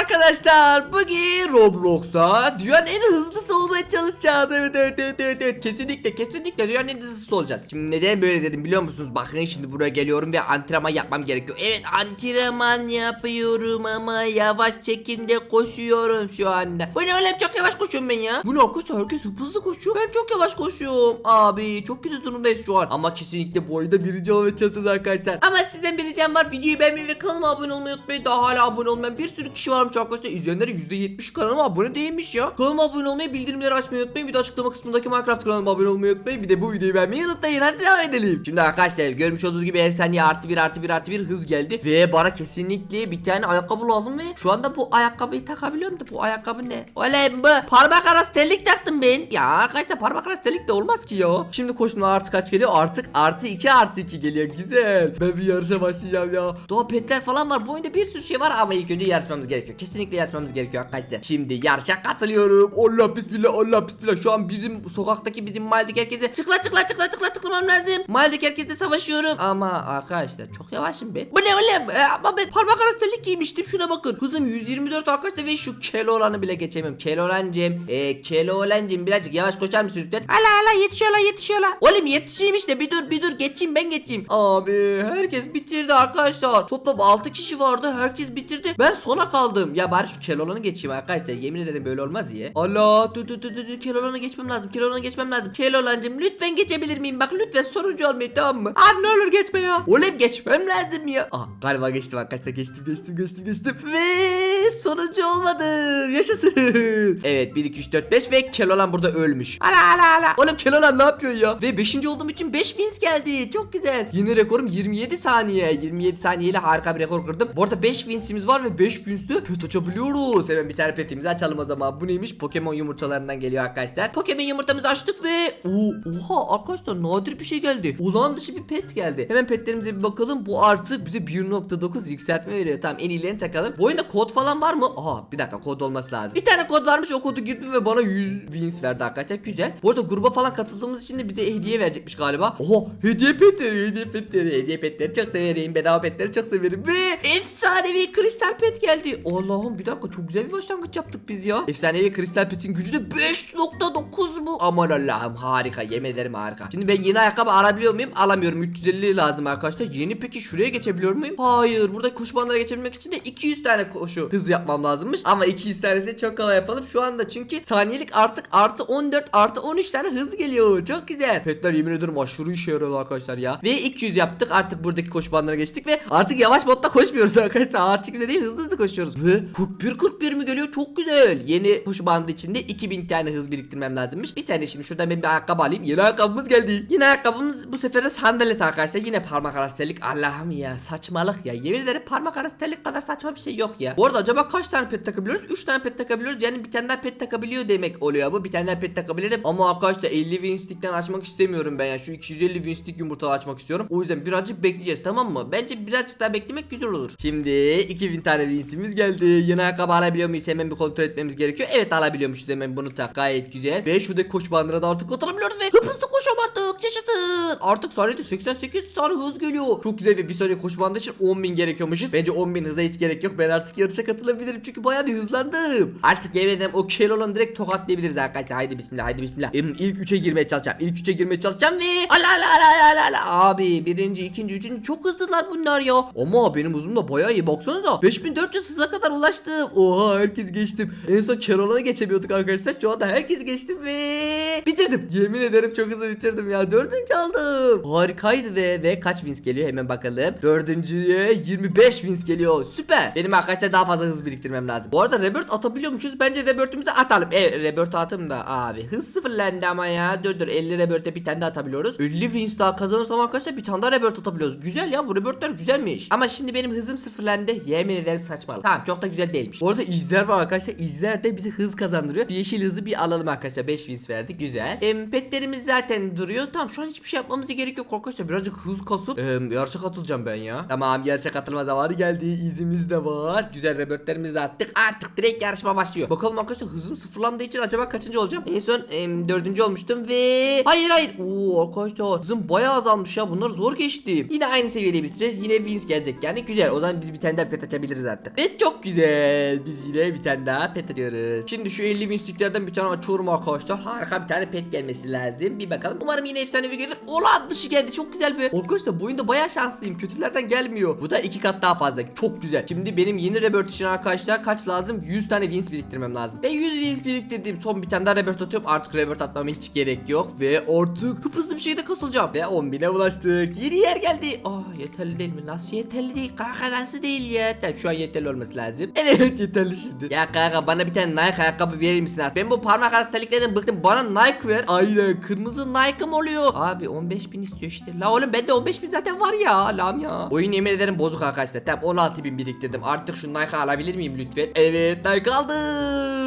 Arkadaşlar bugün Roblox'ta dünyanın en hızlısı olmaya çalışacağız. Evet evet evet evet, evet. kesinlikle kesinlikle dünyanın en hızlısı olacağız. Şimdi neden böyle dedim biliyor musunuz? Bakın şimdi buraya geliyorum ve antrenman yapmam gerekiyor. Evet antrenman yapıyorum ama yavaş çekimde koşuyorum şu anda. Bu ne oğlum çok yavaş koşuyorum ben ya. Bu ne arkadaşlar herkes hızlı koşuyor. Ben çok yavaş koşuyorum. Abi çok kötü durumdayız şu an. Ama kesinlikle bu oyunda birinci olmaya çalışacağız arkadaşlar. Ama sizden bir ricam var. Videoyu beğenmeyi ve kanalıma abone olmayı unutmayın. Daha hala abone olmayan bir sürü kişi varmış arkadaşlar. İzleyenler %70 kanalıma abone değilmiş ya. Kanalıma abone olmayı, bildirimleri açmayı unutmayın. Bir de açıklama kısmındaki Minecraft kanalıma abone olmayı unutmayın. Bir de bu videoyu beğenmeyi unutmayın. Hadi devam edelim. Şimdi arkadaşlar görmüş olduğunuz gibi her saniye artı bir artı bir artı bir hız geldi. Ve bana kesinlikle bir tane ayakkabı lazım ve şu anda bu ayakkabıyı takabiliyorum da bu ayakkabı ne? Oley bu parmak arası terlik taktım ben. Ya arkadaşlar parmak arası terlik de olmaz ki ya. Şimdi koştum artı kaç geliyor? Artık artı 2 artı 2 geliyor. Güzel. Ben bir yarışa başlayacağım ya. Doğa petler falan var. Bu oyunda bir sürü şey var ama ilk önce yarışmamız gerekiyor. Kesinlikle yarışmamız gerekiyor arkadaşlar. Şimdi yarışa katılıyorum. Allah bismillah Allah bismillah. Şu an bizim sokaktaki bizim mahalledeki herkese tıkla tıkla tıkla tıkla tıklamam lazım. Mahalledeki herkese savaşıyorum. Ama arkadaşlar çok yavaşım ben. Bu ne oğlum? E, ama ben parmak arası terlik giymiştim. Şuna bakın. Hızım 124 arkadaşlar ve şu Keloğlan'ı bile geçemiyorum. Keloğlan'cım. E, Keloğlan'cım birazcık yavaş koşar mısın lütfen? Ala ala yetişiyor la yetişiyor la. Oğlum yetişeyim işte bir dur bir dur geçeyim ben geçeyim. Abi herkes bitirdi arkadaşlar. Toplam 6 kişi vardı herkes bitirdi. Ben sona kaldım. Ya bari şu Keloğlan'ı geçeyim arkadaşlar. Yemin ederim böyle olmaz ya. Allah dur dur dur dur. Keloğlan'ı geçmem lazım. Keloğlan'ı geçmem lazım. Keloğlan'cım lütfen geçebilir miyim? Bak lütfen sonuncu olmayı tamam mı? Abi ne olur geçme ya. Oğlum geçmem lazım ya. Ah galiba geçtim arkadaşlar. Geçtim geçtim geçtim geçtim. Ve sonuncu olmadım. Yaşasın. Evet 1 2 3 4 5 ve Keloğlan burada ölmüş. Ala ala ala. Oğlum Keloğlan ne yapıyor ya? Ve 5. olduğum için 5 wins geldi. Çok güzel. Yeni rekorum 27 saniye. 27 saniyeyle harika bir rekor kırdım. Bu arada 5 winsimiz var ve 5 wins'te pet açabiliyoruz. Hemen bir tane petimizi açalım o zaman. Bu neymiş? Pokemon yumurtalarından geliyor arkadaşlar. Pokemon yumurtamızı açtık ve Oo, oha arkadaşlar nadir bir şey geldi. Ulan dışı bir pet geldi. Hemen petlerimize bir bakalım. Bu artı bize 1.9 yükseltme veriyor. Tamam en iyilerini takalım. Bu oyunda kod falan var mı? Aha bir dakika kod olması lazım. Bir tane kod varmış o kodu girdim ve bana 100 wins verdi arkadaşlar. Güzel. Bu arada gruba falan katıldığımız için de bize hediye verecekmiş galiba. Oha hediye petleri hediye petleri hediye petleri çok severim. Bedava petleri çok severim. Ve efsanevi kristal pet geldi. Allah'ım bir dakika çok güzel bir başlangıç yaptık biz ya. Efsanevi kristal petin gücü de 5.9 mu? Aman Allah'ım harika yemin ederim harika. Şimdi ben yeni ayakkabı alabiliyor muyum? Alamıyorum. 350 lazım arkadaşlar. Yeni peki şuraya geçebiliyor muyum? Hayır. Burada koşu bandına geçebilmek için de 200 tane koşu hız yapmam lazımmış. Ama 200 tanesi çok kolay yapalım şu anda. Çünkü saniyelik artık artı 14 artı 13 tane hız geliyor. Çok güzel. Petler yemin ederim aşırı işe yarıyor arkadaşlar ya. Ve 200 yaptık. Artık buradaki koşu bandına geçtik ve artık yavaş modda koşmuyoruz arkadaşlar. Ağır çekimde değil hızlı hızlı koşuyoruz. Ve 41 41 mi geliyor? Çok güzel. Yeni koşu bandı içinde 2000 tane hız biriktirmem lazımmış. Bir saniye şimdi şuradan ben bir ayakkabı alayım. Yeni ayakkabımız geldi. Yine ayakkabımız bu sefer de sandalet arkadaşlar. Yine parmak arası terlik. Allah'ım ya saçmalık ya. Yemin ederim parmak arası terlik kadar saçma bir şey yok ya. Bu arada acaba kaç tane pet takabiliyoruz? 3 tane pet takabiliyoruz. Yani bir tane daha pet takabiliyor demek oluyor bu. Bir tane daha pet takabilirim. Ama arkadaşlar 50 winstick'ten açmak istemiyorum ben ya. Şu 250 winstick yumurtalı açmak istiyorum. O yüzden birazcık bekleyeceğiz tamam mı? Bence birazcık daha beklemek güzel olur. Şimdi 2000 tane winsimiz geldi. Yeni ayakkabı alabiliyor muyuz? Hemen bir kontrol etmemiz gerekiyor. Evet alabiliyormuşuz hemen bunu tak. Gayet güzel. Ve şuradaki koç bandına da artık oturabiliyoruz ve hıp hızlı koşuyorum artık. Yaşasın. Artık saniyede 88 tane hız geliyor. Çok güzel ve bir sonraki koşu bandı için 10.000 gerekiyormuşuz. Bence 10.000 hıza hiç gerek yok. Ben artık yarışa katılabilirim çünkü bayağı bir hızlandım. Artık yemin ederim o Keloğlan'ı direkt tokatlayabiliriz arkadaşlar. Haydi bismillah haydi bismillah. Em, ilk 3'e girmeye çalışacağım. İlk 3'e girmeye çalışacağım ve ala ala ala ala ala. Abi birinci, ikinci, üçüncü çok hızlılar bunlar ya. Ama benim hızım da bayağı iyi baksanıza. 5400 hıza kadar ulaştım. Oha herkes geçtim. En son Keloğlan'ı geçemiyorduk arkadaşlar. Şu anda herkes geçtim ve bitirdim. Yemin ederim çok hızlı bitirdim ya. Dördüncü aldım. Harikaydı ve ve kaç wins geliyor hemen bakalım. Dördüncüye 25 wins geliyor. Süper. Benim arkadaşlar daha fazla hız biriktirmem lazım. Bu arada rebirth atabiliyormuşuz. Bence rebirth'ümüzü atalım. Evet rebirth atım da abi. Hız sıfırlandı ama ya. Dur dur 50 rebirth'e bir tane daha atabiliyoruz. 50 wins daha kazanırsam arkadaşlar bir tane daha rebirth atabiliyoruz. Güzel ya bu rebirth'ler güzelmiş. Ama şimdi benim hızım sıfırlandı. Yemin ederim saçmalık. Tamam çok da güzel değilmiş. Bu arada izler var arkadaşlar. İzler de bize hız kazandırıyor. Bir yeşil hızı bir alalım arkadaşlar. 5 wins verdik. Güzel. Em, petlerimiz zaten güvenli duruyor. Tamam şu an hiçbir şey yapmamıza gerek yok arkadaşlar. Birazcık hız kasıp e, yarışa katılacağım ben ya. Tamam yarışa katılma zamanı geldi. İzimiz de var. Güzel rebörtlerimizi de attık. Artık direkt yarışma başlıyor. Bakalım arkadaşlar hızım sıfırlandığı için acaba kaçıncı olacağım? En son e, dördüncü olmuştum ve... Hayır hayır. Oo arkadaşlar hızım bayağı azalmış ya. Bunlar zor geçti. Yine aynı seviyede bitireceğiz. Yine wins gelecek yani. Güzel. O zaman biz bir tane daha pet açabiliriz artık. Ve çok güzel. Biz yine bir tane daha pet açıyoruz. Şimdi şu 50 winsliklerden bir tane açıyorum arkadaşlar. Harika bir tane pet gelmesi lazım. Bir bakalım. Umarım yine efsanevi gelir. Ulan dışı geldi. Çok güzel bir. Arkadaşlar bu oyunda bayağı şanslıyım. Kötülerden gelmiyor. Bu da iki kat daha fazla. Çok güzel. Şimdi benim yeni rebirth için arkadaşlar kaç lazım? 100 tane wins biriktirmem lazım. Ve 100 wins biriktirdim. Son bir tane daha rebirth atıyorum. Artık rebirth atmama hiç gerek yok. Ve artık hızlı bir şekilde kasılacağım. Ve 10.000'e ulaştık. Yeni yer geldi. Ah yeterli değil mi? Nasıl yeterli değil? Kanka nasıl değil ya? Tabii şu an yeterli olması lazım. Evet yeterli şimdi. Ya kanka bana bir tane Nike ayakkabı verir misin artık? Ben bu parmak arası terliklerden bıktım. Bana Nike ver. Aynen kırmızı Nike'ım oluyor. Abi 15.000 istiyor işte. La oğlum bende 15.000 zaten var ya. Lam ya. Oyun yemin ederim bozuk arkadaşlar. Tamam 16.000 biriktirdim. Artık şu Nike alabilir miyim lütfen? Evet Nike aldım.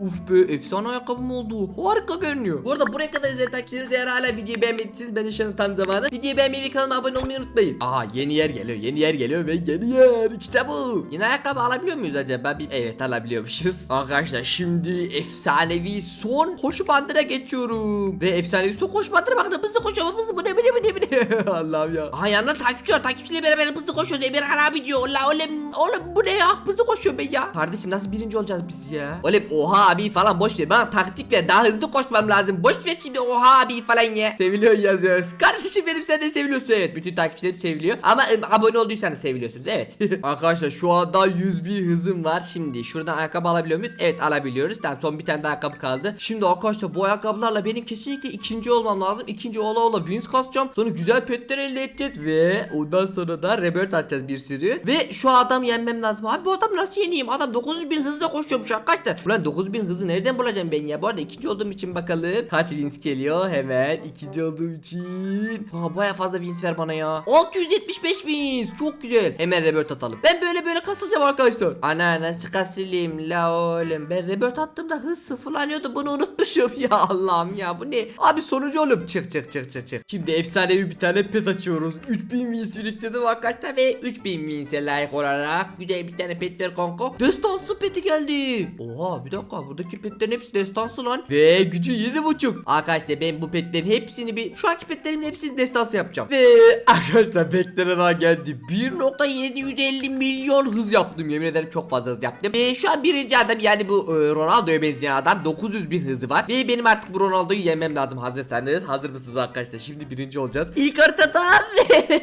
Uf be efsane ayakkabım oldu. Harika görünüyor. Bu arada buraya kadar izleyen takipçilerimiz eğer hala videoyu beğenmediyseniz şu an tam zamanı. Videoyu beğenmeyi ve kanalıma abone olmayı unutmayın. Aa yeni yer geliyor yeni yer geliyor ve yeni yer işte bu. Yeni ayakkabı alabiliyor muyuz acaba? Evet alabiliyormuşuz. Arkadaşlar şimdi efsanevi son koşu bandına geçiyorum. Ve efsanevi son koşu bandına bakın hızlı koşuyor hızlı bu ne bu ne bu ne bu ne. Allah'ım ya. Aha yanında takipçi var takipçiyle beraber hızlı koşuyoruz. Emirhan abi diyor. La oğlum oğlum bu ne ya hızlı koşuyor ben ya. Kardeşim nasıl birinci olacağız biz ya? Oğlum oha abi falan boş ver. Bana taktik ver. Daha hızlı koşmam lazım. Boş ver şimdi oha abi falan ya. Seviliyor yazıyoruz. Kardeşim benim sen de seviliyorsun. Evet bütün takipçilerim seviliyor. Ama em, abone olduysanız seviliyorsunuz. Evet. Arkadaşlar şu anda 101 hızım var. Şimdi şuradan ayakkabı alabiliyor muyuz? Evet alabiliyoruz. Tamam son bir tane daha ayakkabı kaldı. Şimdi arkadaşlar bu ayakkabılarla benim kesinlikle ikinci olmam lazım. İkinci ola ola wins kasacağım. Sonra güzel petler elde edeceğiz ve ondan sonra da rebirth atacağız bir sürü. Ve şu adam yenmem lazım. Abi bu adam nasıl yeneyim? Adam 9000 bin hızla koşuyormuş arkadaşlar. Ulan 9000 bin hızı nereden bulacağım ben ya? Bu arada ikinci olduğum için bakalım kaç wins geliyor hemen. ikinci olduğum için. Ha baya fazla wins ver bana ya. 675 wins. Çok güzel. Hemen rebirth atalım. Ben böyle böyle kasılacağım arkadaşlar. Ana nasıl kasılayım la oğlum. Ben rebirth attığımda hız sıfırlanıyordu. Bunu unutmuşum ya Allah'ım ya. Bu ne? Abi sonucu oğlum. Çık çık çık çık çık. Şimdi efsanevi bir tane pet açıyoruz. 3000 wins biriktirdim arkadaşlar ve 3000 wins'e layık olarak güzel bir tane petler kanka. Destansı peti geldi. Oha bir dakika buradaki petlerin hepsi destansı lan. Ve gücü 7.5. Arkadaşlar ben bu petlerin hepsini bir şu anki petlerimin hepsini destansı yapacağım. Ve arkadaşlar petlere daha geldi. 1.750 milyon hız yaptım yemin ederim çok fazla hız yaptım. Ve şu an birinci adam yani bu e, Ronaldo'ya benzeyen adam 900 bin hızı var. Ve benim artık bu Ronaldo'yu yenmem lazım hazırsanız. Hazır mısınız arkadaşlar? Şimdi birinci olacağız. İlk haritada ve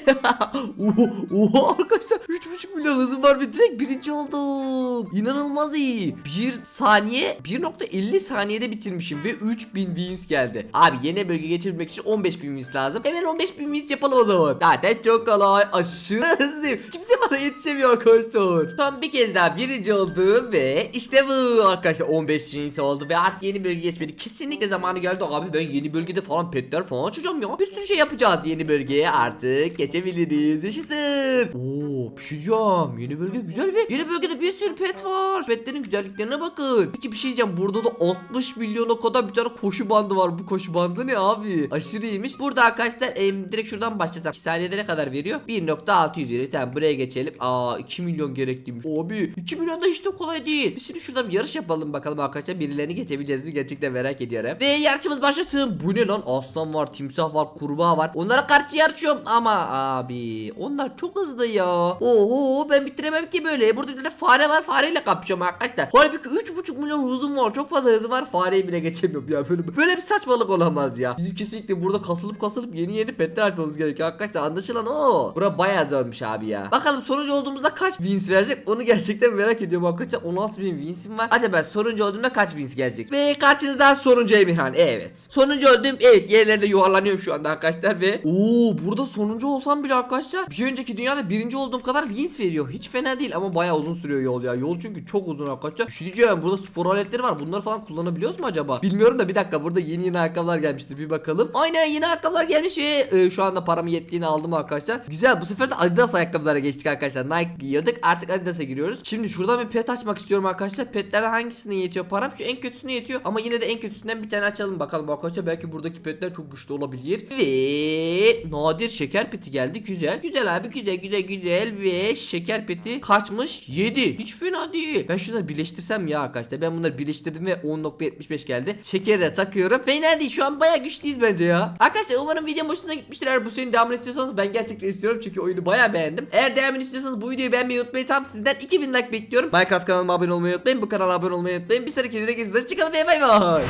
Oho, oho arkadaşlar 3.5 milyon hızım var ve direkt birinci oldum. İnanılmaz iyi. 1 saniye 1.50 saniyede bitirmişim ve 3000 wins geldi. Abi yeni bölge geçebilmek için 15.000 wins lazım. Hemen 15.000 wins yapalım o zaman. Zaten çok kolay. Aşırı hızlıyım. Kimse bana yetişemiyor arkadaşlar. Son bir kez daha birinci oldum ve işte bu arkadaşlar 15 wins oldu ve artık yeni bölge geçmedi. Kesinlikle zamanı geldi abi ben yeni bölgede falan petler falan açacağım ya. Bir sürü şey yapacağız yeni bölgeye artık geçebiliriz. Yaşasın. Oo bir şey diyeceğim. Yeni bölge güzel ve yeni bölgede bir sürü pet var. Petlerin güzelliklerine bakın. Peki bir şey diyeceğim. Burada da 60 milyona kadar bir tane koşu bandı var. Bu koşu bandı ne abi? Aşırı iyiymiş. Burada arkadaşlar em, direkt şuradan başlasam. 2 saniyede ne kadar veriyor? 1.600 veriyor. Tamam buraya geçelim. Aa 2 milyon gerekliymiş. Abi 2 milyon da hiç de kolay değil. Biz şimdi şuradan bir yarış yapalım bakalım arkadaşlar. Birilerini geçebileceğiz mi? Gerçekten merak ediyorum. Ve yarışımız başlasın. Bu ne lan? Aslan var, timsah var, kurbağa var. Onlara karşı yarışıyorum ama abi onlar çok hızlı ya. Oho ben bitiremem ki böyle. Burada bir tane fare var. Fareyle kapışıyorum arkadaşlar. Halbuki 3.5 milyon hızım var. Çok fazla hızı var. Fareyi bile geçemiyorum ya. Böyle böyle bir saçmalık olamaz ya. Bizim kesinlikle burada kasılıp kasılıp yeni yeni petler açmamız gerekiyor arkadaşlar. Anlaşılan o. Bura bayağı zormuş abi ya. Bakalım sonucu olduğumuzda kaç wins verecek? Onu gerçekten merak ediyorum arkadaşlar. 16 bin winsim var. Acaba sonuncu olduğumda kaç wins gelecek? Ve karşınızda sonuncu Emirhan. Evet. Sonuncu oldum. Evet yerlerde yuvarlanıyorum şu anda arkadaşlar ve Oo burada sonuncu olsam bile arkadaşlar bir önceki dünyada birinci olduğum kadar wins veriyor. Hiç fena değil ama bayağı uzun sürüyor yol ya. Yol çünkü çok uzun arkadaşlar. Diyeceğim burada spor aletleri var. Bunları falan kullanabiliyoruz mu acaba? Bilmiyorum da bir dakika burada yeni yeni ayakkabılar gelmişti. Bir bakalım. Aynen yeni ayakkabılar gelmiş ve e, şu anda paramı yettiğini aldım arkadaşlar. Güzel bu sefer de Adidas ayakkabılara geçtik arkadaşlar. Nike giyiyorduk artık Adidas'a giriyoruz. Şimdi şuradan bir pet açmak istiyorum arkadaşlar. Petlerden hangisine yetiyor param? Şu en kötüsüne yetiyor ama yine de en kötüsünden bir tane açalım bakalım arkadaşlar. Belki buradaki petler çok güçlü olabilir. Ve nadir şeker peti geldi. Güzel. Güzel abi güzel güzel güzel ve şeker peti kaçmış? 7. Hiç fena değil. Ben şunları birleştirsem ya arkadaşlar. Ben bunları birleştirdim ve 10.75 geldi. Şekeri de takıyorum. Fena değil. Şu an bayağı güçlüyüz bence ya. Arkadaşlar umarım videom hoşuna gitmiştir. Eğer bu serinin devamını istiyorsanız ben gerçekten istiyorum. Çünkü oyunu bayağı beğendim. Eğer devamını istiyorsanız bu videoyu beğenmeyi unutmayın. Tam sizden 2000 like bekliyorum. Minecraft kanalıma abone olmayı unutmayın. Bu kanala abone olmayı unutmayın. Bir sonraki videoda görüşürüz. Hoşçakalın ve bay bay.